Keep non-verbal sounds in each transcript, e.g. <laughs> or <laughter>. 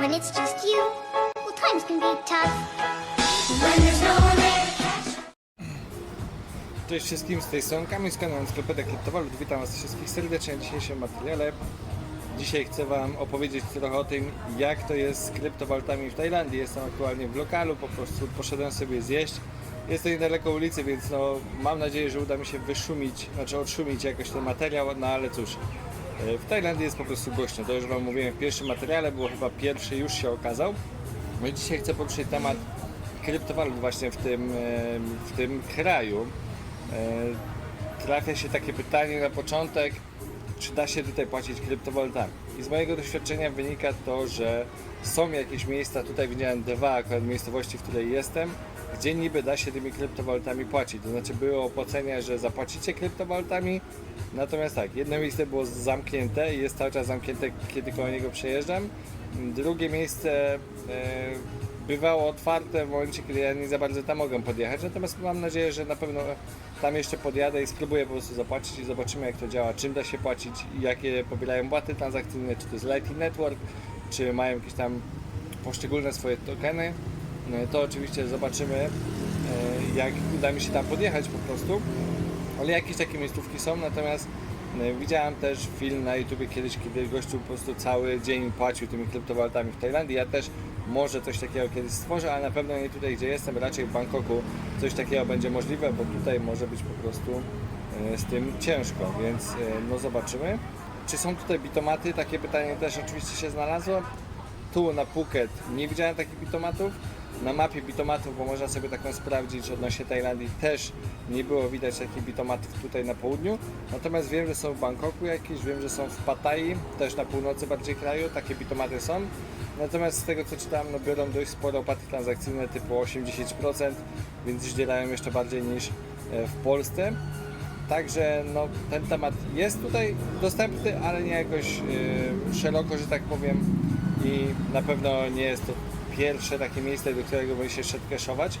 When it's just you, well, times can be tough. When there's no one there to catch Cześć wszystkim, z tej strony Kamil z kanału Sklepedek Kryptowalut. Witam Was wszystkich serdecznie w dzisiejszym materiale. Dzisiaj chcę Wam opowiedzieć trochę o tym, jak to jest z kryptowalutami w Tajlandii. Jestem aktualnie w lokalu, po prostu poszedłem sobie zjeść. Jest to niedaleko ulicy, więc no, mam nadzieję, że uda mi się wyszumić, znaczy odszumić jakoś ten materiał, no ale cóż, w Tajlandii jest po prostu głośno. To już Wam mówiłem w pierwszym materiale, było chyba pierwszy, już się okazał. No i dzisiaj chcę poruszyć temat kryptowalut właśnie w tym, e, w tym kraju. E, trafia się takie pytanie na początek, czy da się tutaj płacić kryptowalutami. I z mojego doświadczenia wynika to, że są jakieś miejsca, tutaj widziałem dwa akurat miejscowości, w której jestem, gdzie niby da się tymi kryptowalutami płacić. To znaczy były opłacenia, że zapłacicie kryptowalutami, natomiast tak, jedno miejsce było zamknięte i jest cały czas zamknięte, kiedy koło niego przejeżdżam. Drugie miejsce e, bywało otwarte w momencie, kiedy ja nie za bardzo tam mogę podjechać, natomiast mam nadzieję, że na pewno tam jeszcze podjadę i spróbuję po prostu zapłacić i zobaczymy jak to działa, czym da się płacić jakie pobierają płaty transakcyjne, czy to jest Lightning Network, czy mają jakieś tam poszczególne swoje tokeny. No, To oczywiście zobaczymy, e, jak uda mi się tam podjechać po prostu. Ale jakieś takie miejscówki są, natomiast e, widziałem też film na YouTubie kiedyś, kiedy gościu po prostu cały dzień płacił tymi kryptowalutami w Tajlandii. Ja też może coś takiego kiedyś stworzę, ale na pewno nie tutaj, gdzie jestem, raczej w Bangkoku coś takiego będzie możliwe, bo tutaj może być po prostu e, z tym ciężko, więc no zobaczymy. Czy są tutaj bitomaty? Takie pytanie też oczywiście się znalazło. Tu na Phuket nie widziałem takich bitomatów. Na mapie bitomatów, bo można sobie taką sprawdzić odnośnie Tajlandii, też nie było widać takich bitomatów tutaj na południu. Natomiast wiem, że są w Bangkoku jakieś, wiem, że są w Pattayyi, też na północy bardziej kraju, takie bitomaty są. Natomiast z tego co czytałem, no biorą dość sporo opłaty transakcyjne typu 8-10%, więc zdzielają jeszcze bardziej niż e, w Polsce. Także no, ten temat jest tutaj dostępny, ale nie jakoś yy, szeroko, że tak powiem. I na pewno nie jest to pierwsze takie miejsce, do którego bym się szedł cashować.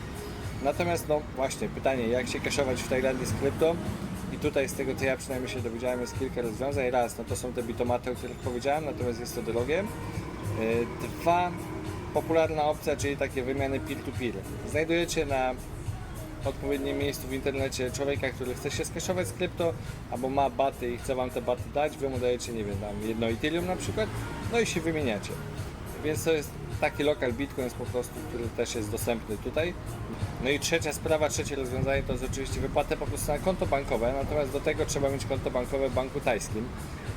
Natomiast no właśnie, pytanie, jak się cashować w Tajlandii z krypto? I tutaj z tego co ja przynajmniej się dowiedziałem jest kilka rozwiązań. Raz, no to są te bitomaty, o których powiedziałem, natomiast jest to drogie. Yy, Dwa, popularna opcja, czyli takie wymiany peer-to-peer. Znajdujecie na odpowiednim miejscu w internecie człowieka, który chce się skeszować z krypto, albo ma baty i chce Wam te baty dać, Wy mu dajecie, nie wiem, tam jedno Ethereum na przykład, no i się wymieniacie. Więc to jest taki lokal Bitcoin po prostu, który też jest dostępny tutaj. No i trzecia sprawa, trzecie rozwiązanie to jest oczywiście wypłatę po prostu na konto bankowe, natomiast do tego trzeba mieć konto bankowe w banku tajskim.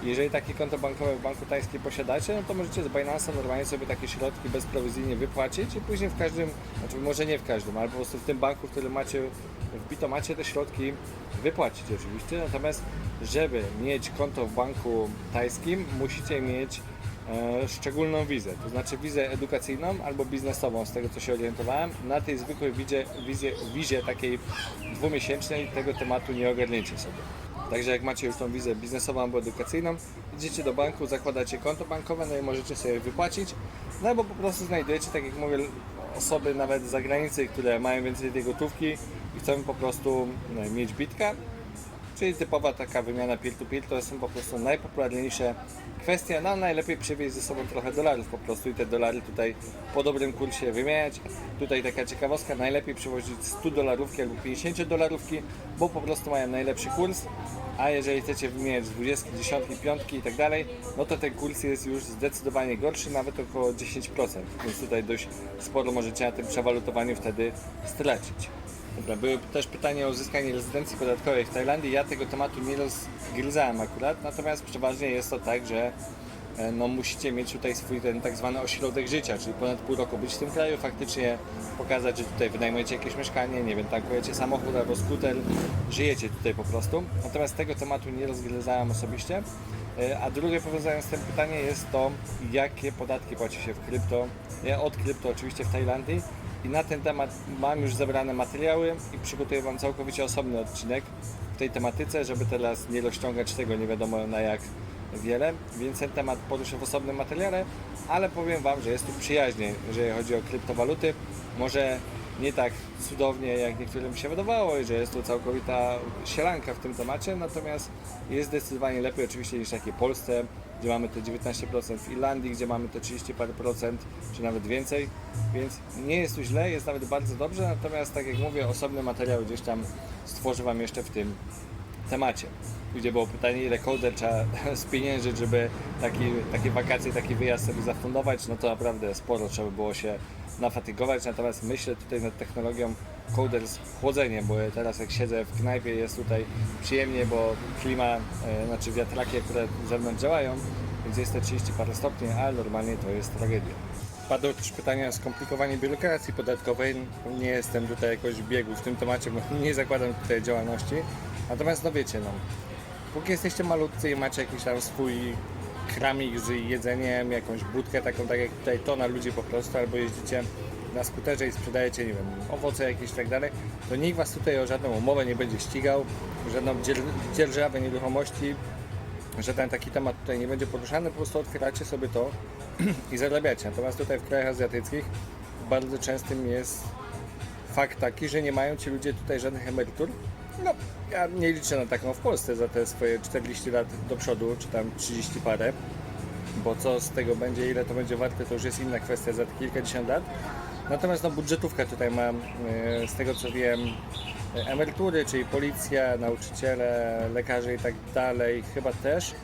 Jeżeli takie konto bankowe w banku tajskim posiadacie, no to możecie z Binance'a normalnie sobie takie środki bezprowizyjnie wypłacić i później w każdym, znaczy może nie w każdym, ale po prostu w tym banku, w którym macie wbito macie te środki wypłacić oczywiście, natomiast żeby mieć konto w banku tajskim musicie mieć szczególną wizę, to znaczy wizę edukacyjną albo biznesową, z tego co się orientowałem. Na tej zwykłej wizie, wizie, wizie takiej dwumiesięcznej tego tematu nie ogarniecie sobie. Także jak macie już tą wizę biznesową albo edukacyjną, idziecie do banku, zakładacie konto bankowe, no i możecie sobie wypłacić, no albo po prostu znajdujecie, tak jak mówię, osoby nawet z zagranicy, które mają więcej tej gotówki i chcą po prostu no, mieć bitka, Czyli typowa taka wymiana peer-to-peer to są po prostu najpopularniejsze kwestie. No najlepiej przywieźć ze sobą trochę dolarów po prostu i te dolary tutaj po dobrym kursie wymieniać. Tutaj taka ciekawostka, najlepiej przywozić 100 dolarówki albo 50 dolarówki, bo po prostu mają najlepszy kurs. A jeżeli chcecie wymieniać z 20, 10, 5 i tak dalej, no to ten kurs jest już zdecydowanie gorszy, nawet około 10%. Więc tutaj dość sporo możecie na tym przewalutowaniu wtedy stracić. Dobra, były też pytania o uzyskanie rezydencji podatkowej w Tajlandii. Ja tego tematu nie rozgryzałem akurat, natomiast przeważnie jest to tak, że e, no, musicie mieć tutaj swój ten tak zwany ośrodek życia, czyli ponad pół roku być w tym kraju, faktycznie pokazać, że tutaj wynajmujecie jakieś mieszkanie, nie wiem, tankujecie samochód albo skuter, żyjecie tutaj po prostu. Natomiast tego tematu nie rozgryzałem osobiście. E, A drugie powiązane z tym pytanie jest to, jakie podatki płaci się w krypto, ja od krypto oczywiście w Tajlandii i na ten temat mam już zebrane materiały i przygotuję Wam całkowicie osobny odcinek w tej tematyce, żeby teraz nie rozciągać tego nie wiadomo na jak wiele, więc ten temat poruszę w osobnym materiale, ale powiem Wam, że jest tu przyjaźnie, jeżeli chodzi o kryptowaluty. Może nie tak cudownie, jak niektórym się wydawało, i że jest to całkowita sielanka w tym temacie, natomiast jest zdecydowanie lepiej oczywiście niż takie Polsce, gdzie mamy te 19%, w Irlandii, gdzie mamy te 30 parę procent, czy nawet więcej, więc nie jest tu źle, jest nawet bardzo dobrze, natomiast tak jak mówię, osobny materiał gdzieś tam stworzę Wam jeszcze w tym temacie, gdzie było pytanie, ile kołder trzeba <laughs> spieniężyć, żeby taki, takie wakacje, taki wyjazd sobie zafundować, no to naprawdę sporo trzeba by było się nafatygować, natomiast myślę tutaj nad technologią kołder z chłodzeniem, bo teraz jak siedzę w knajpie jest tutaj przyjemnie, bo klima, e, znaczy wiatraki z zewnątrz działają, więc jest te 30 parę stopni, ale normalnie to jest tragedia. Padło też pytanie o skomplikowanie biurokracji podatkowej. Nie jestem tutaj jakoś w biegu w tym temacie, bo <laughs> nie zakładam tutaj działalności. Natomiast no wiecie, no, póki jesteście malutcy i macie jakiś tam swój kramik z jedzeniem, jakąś budkę taką, tak jak tutaj tona ludzi po prostu, albo jeździcie na skuterze i sprzedajecie, nie wiem, owoce jakieś i tak dalej, to nikt Was tutaj o żadną umowę nie będzie ścigał, żadną dzierżawę nieruchomości, żaden taki temat tutaj nie będzie poruszany, po prostu otwieracie sobie to <clears throat> i zarabiacie. Natomiast tutaj w krajach azjatyckich bardzo częstym jest fakt taki, że nie mają ci ludzie tutaj żadnych emerytur. No, ja nie liczę na taką w Polsce za te swoje 40 lat do przodu, czy tam 30 parę, bo co z tego będzie, ile to będzie warte, to już jest inna kwestia za kilkadziesiąt lat. Natomiast no, budżetówka tutaj ma, e, z tego co wiem, emerytury, czyli policja, nauczyciele, lekarze i tak dalej, chyba też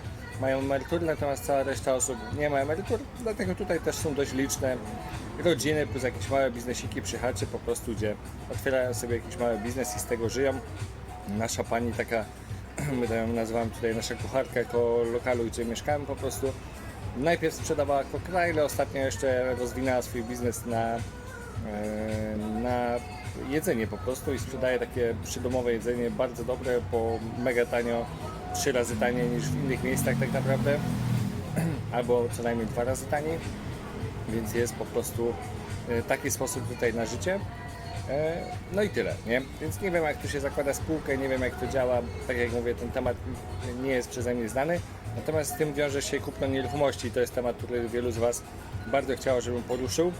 mają emerytury, natomiast cała reszta osób nie ma emerytur, dlatego tutaj też są dość liczne rodziny plus jakieś małe biznesiki przy chacie po prostu, gdzie otwierają sobie jakiś mały biznes i z tego żyją. Nasza pani taka, <clears throat> my ją nazywamy tutaj nasza kucharka jako lokalu, gdzie mieszkałem po prostu, najpierw sprzedawała koktajle, ostatnio jeszcze rozwinęła swój biznes na, na jedzenie po prostu i sprzedaje takie przydomowe jedzenie bardzo dobre, po mega tanio, trzy razy taniej niż w innych miejscach tak naprawdę, <clears throat> albo co najmniej dwa razy taniej, więc jest po prostu e, taki sposób tutaj na życie. E, No i tyle, nie? Więc nie wiem jak tu się zakłada spółkę, nie wiem jak to działa. Tak jak mówię, ten temat nie jest przeze mnie znany. Natomiast z tym wiąże się kupno nieruchomości. To jest temat, który wielu z Was bardzo chciało, żebym poruszył,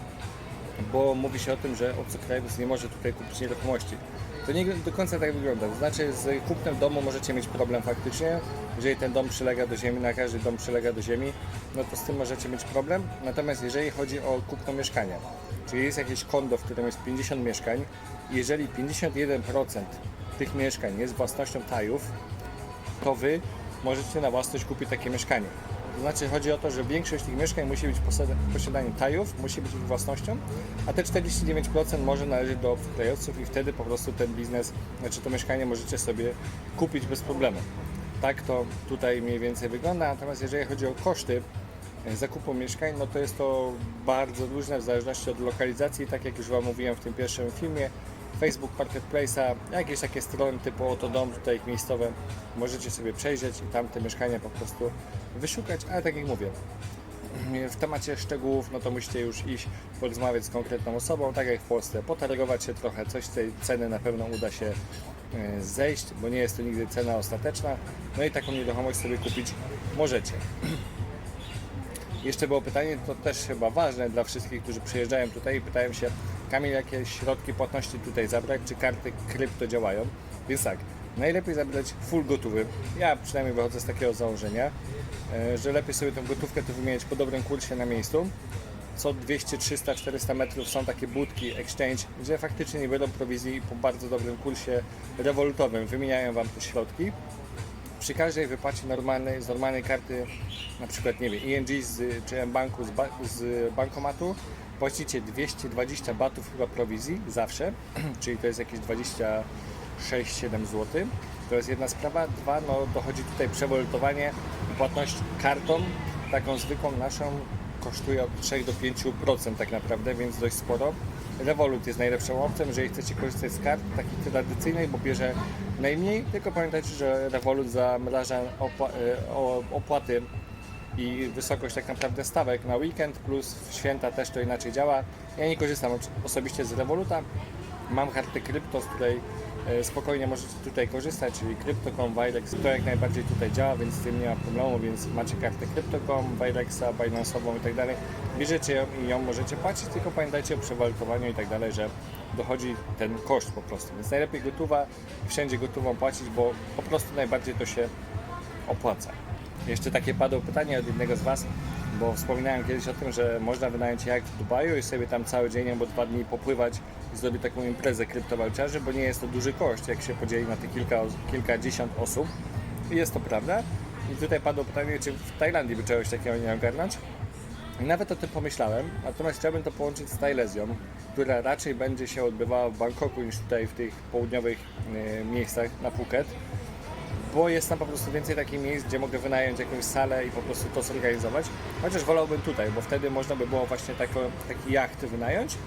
bo mówi się o tym, że obcokrajowiec nie może tutaj kupić nieruchomości. To nie do końca tak wygląda. To znaczy z kupnem domu możecie mieć problem faktycznie. Jeżeli ten dom przylega do ziemi, na każdy dom przylega do ziemi, no to z tym możecie mieć problem. Natomiast jeżeli chodzi o kupno mieszkania, czyli jest jakieś kondo, w którym jest 50 mieszkań jeżeli 51% tych mieszkań jest własnością tajów, to Wy możecie na własność kupić takie mieszkanie. To znaczy chodzi o to, że większość tych mieszkań musi być posada- posiadaniem tajów, musi być ich własnością, a te 49% może należeć do obcokrajowców i wtedy po prostu ten biznes, znaczy to mieszkanie możecie sobie kupić bez problemu. Tak to tutaj mniej więcej wygląda, natomiast jeżeli chodzi o koszty e, zakupu mieszkań, no to jest to bardzo różne w zależności od lokalizacji, tak jak już Wam mówiłem w tym pierwszym filmie, Facebook Marketplace'a, jakieś takie strony typu Oto Dom, tutaj miejscowe, możecie sobie przejrzeć i tam te mieszkania po prostu wyszukać, ale tak jak mówię, w temacie szczegółów, no to musicie już iść, porozmawiać z konkretną osobą, tak jak w Polsce, potargować się trochę, coś z tej ceny na pewno uda się e, zejść, bo nie jest to nigdy cena ostateczna, no i taką nieruchomość sobie kupić możecie. Jeszcze było pytanie, to też chyba ważne dla wszystkich, którzy przyjeżdżają tutaj i pytają się, Kamil, jakie środki płatności tutaj zabrać, czy karty krypto działają? Więc tak, najlepiej zabrać full gotowy. Ja przynajmniej wychodzę z takiego założenia, e, że lepiej sobie tą gotówkę tu wymieniać po dobrym kursie na miejscu. Co 200, 300, 400 metrów są takie budki, exchange, gdzie faktycznie nie będą prowizji po bardzo dobrym kursie rewolutowym wymieniają Wam te środki przy każdej wypłacie normalnej, z normalnej karty, na przykład nie wiem, ING z, czy M-Banku z, ba, z bankomatu, płacicie 220 batów chyba prowizji zawsze, <clears throat> czyli to jest jakieś 26-7 zł. To jest jedna sprawa. Dwa, no dochodzi tutaj przewolutowanie płatność kartą, taką zwykłą naszą, kosztuje od 3 do 5% tak naprawdę, więc dość sporo. Revolut jest najlepszą opcją, jeżeli chcecie korzystać z kart takich tradycyjnej, bo bierze najmniej, tylko pamiętajcie, że Revolut zamraża e, opłaty i wysokość tak naprawdę stawek na weekend, plus w święta też to inaczej działa. Ja nie korzystam osobiście z Revoluta, mam kartę krypto, z której e, spokojnie możecie tutaj korzystać, czyli Crypto.com, Wirex, to jak najbardziej tutaj działa, więc z tym nie ma problemu, więc macie kartę Crypto.com, Wirexa, Binance'ową i tak dalej, bierzecie ją i ją możecie płacić, tylko pamiętajcie o przewalutowaniu i tak dalej, że dochodzi ten koszt po prostu, więc najlepiej gotowa wszędzie gotową płacić, bo po prostu najbardziej to się opłaca. Jeszcze takie padło pytanie od jednego z Was, bo wspominałem kiedyś o tym, że można wynająć jacht w Dubaju i sobie tam cały dzień albo dwa dni popływać i zrobić taką imprezę kryptowalciarzy, bo nie jest to duży koszt, jak się podzieli na te kilka, kilkadziesiąt osób. I jest to prawda. I tutaj padło pytanie, czy w Tajlandii by czegoś takiego nie ogarnąć. Nawet o tym pomyślałem, natomiast chciałbym to połączyć z Tajlezją, która raczej będzie się odbywała w Bangkoku niż tutaj w tych południowych e, miejscach na Phuket, bo jest tam po prostu więcej takich miejsc, gdzie mogę wynająć jakąś salę i po prostu to zorganizować. Chociaż wolałbym tutaj, bo wtedy można by było właśnie tako, taki jacht wynająć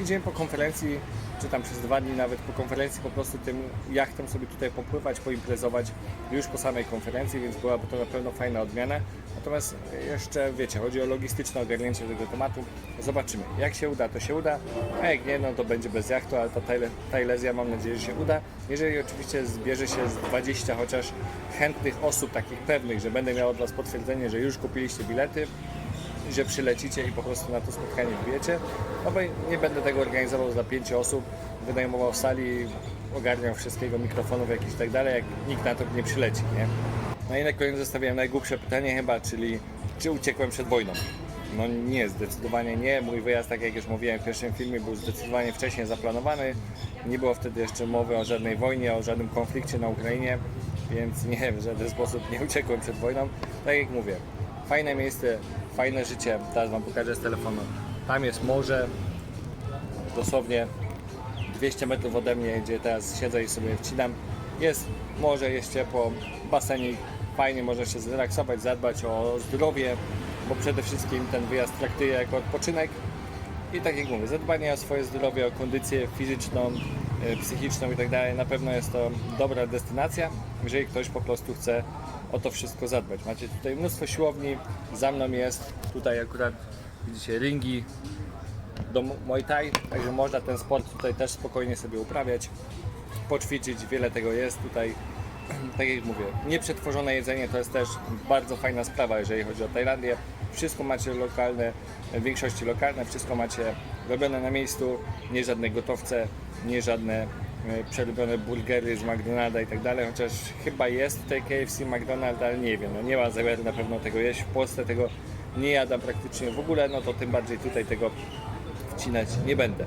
i dzień po konferencji, czy tam przez dwa dni nawet po konferencji po prostu tym jachtem sobie tutaj popływać, poimprezować już po samej konferencji, więc byłaby to na pewno fajna odmiana. Natomiast jeszcze wiecie, chodzi o logistyczne ogarnięcie tego tematu. Zobaczymy. Jak się uda, to się uda, a jak nie, no to będzie bez jachtu, ale ta Tajle- Tajlezja mam nadzieję, że się uda. Jeżeli oczywiście zbierze się z 20 chociaż chętnych osób, takich pewnych, że będę miał od Was potwierdzenie, że już kupiliście bilety, że przylecicie i po prostu na to spotkanie wbijecie. No nie będę tego organizował dla pięciu osób, wynajmował sali, ogarniał wszystkiego, mikrofonów jakichś i tak dalej, jak nikt na to nie przyleci, nie? No i na koniec zostawiłem najgłupsze pytanie chyba, czyli czy uciekłem przed wojną? No nie, zdecydowanie nie. Mój wyjazd, tak jak już mówiłem w pierwszym filmie, był zdecydowanie wcześniej zaplanowany. Nie było wtedy jeszcze mowy o żadnej wojnie, o żadnym konflikcie na Ukrainie, więc nie, w żaden sposób nie uciekłem przed wojną. Tak jak mówię, fajne miejsce, fajne życie. Teraz Wam pokażę z telefonu. Tam jest morze, dosłownie 200 metrów ode mnie, gdzie teraz siedzę i sobie wcinam. Jest morze, jest ciepło, basenik, fajnie można się zrelaksować, zadbać o zdrowie, bo przede wszystkim ten wyjazd traktuję jako odpoczynek. I tak jak mówię, zadbanie o swoje zdrowie, o kondycję fizyczną, e, psychiczną i tak dalej, na pewno jest to dobra destynacja, jeżeli ktoś po prostu chce o to wszystko zadbać. Macie tutaj mnóstwo siłowni, za mną jest, tutaj akurat widzicie ringi, do Muay Thai, także można ten sport tutaj też spokojnie sobie uprawiać, poćwiczyć, wiele tego jest tutaj. <clears throat> Tak jak mówię, nieprzetworzone jedzenie to jest też bardzo fajna sprawa, jeżeli chodzi o Tajlandię. Wszystko macie lokalne, w większości lokalne, wszystko macie robione na miejscu, nie żadne gotowce, nie żadne e, przerobione burgery z McDonalda i tak dalej, chociaż chyba jest tutaj KFC, McDonald's, ale nie wiem, no nie ma zamiaru na pewno tego jeść. W Polsce tego nie jadam praktycznie w ogóle, no to tym bardziej tutaj tego wcinać nie będę.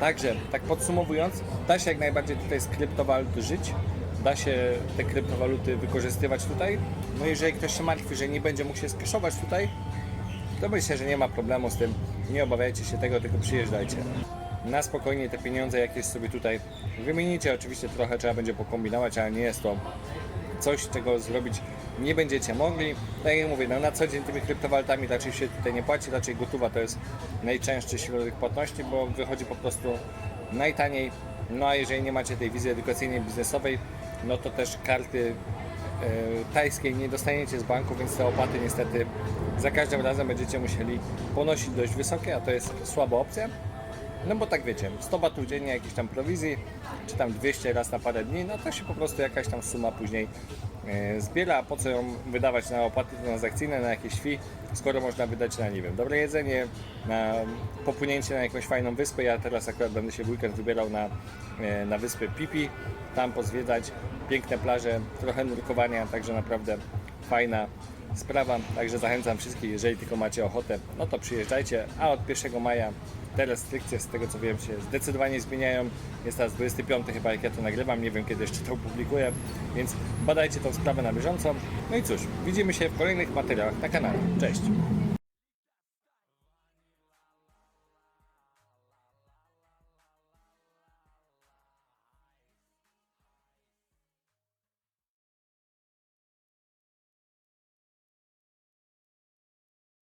Także, tak podsumowując, da się jak najbardziej tutaj z kryptowalut żyć, da się te kryptowaluty wykorzystywać tutaj. No jeżeli ktoś się martwi, że nie będzie mógł się skeszować tutaj, to myślę, że nie ma problemu z tym. Nie obawiajcie się tego, tylko przyjeżdżajcie. Na spokojnie te pieniądze jakieś sobie tutaj wymienicie. Oczywiście trochę trzeba będzie pokombinować, ale nie jest to coś, czego zrobić nie będziecie mogli. Tak jak mówię, no na co dzień tymi kryptowalutami raczej się tutaj nie płaci, raczej gotowa to jest najczęstszy środek płatności, bo wychodzi po prostu najtaniej. No a jeżeli nie macie tej wizji edukacyjnej, biznesowej, no to też karty e, tajskiej nie dostaniecie z banku, więc te opłaty niestety za każdym razem będziecie musieli ponosić dość wysokie, a to jest słaba opcja. No bo tak wiecie, 100 batów dziennie jakiejś tam prowizji, czy tam 200 raz na parę dni, no to się po prostu jakaś tam suma później e, zbiera, a po co ją wydawać na opłaty transakcyjne, na jakieś fee, skoro można wydać na, nie wiem, dobre jedzenie, na popłynięcie na jakąś fajną wyspę. Ja teraz akurat będę się w weekend wybierał na, e, na wyspę Pipi, tam pozwiedzać piękne plaże, trochę nurkowania, także naprawdę fajna sprawa. Także zachęcam wszystkich, jeżeli tylko macie ochotę, no to przyjeżdżajcie, a od 1 maja te restrykcje, z tego co wiem, się zdecydowanie zmieniają. Jest teraz 25 chyba, jak ja to nagrywam, nie wiem kiedy jeszcze to opublikuję, więc badajcie tą sprawę na bieżąco. No i cóż, widzimy się w kolejnych materiałach na kanale. Cześć!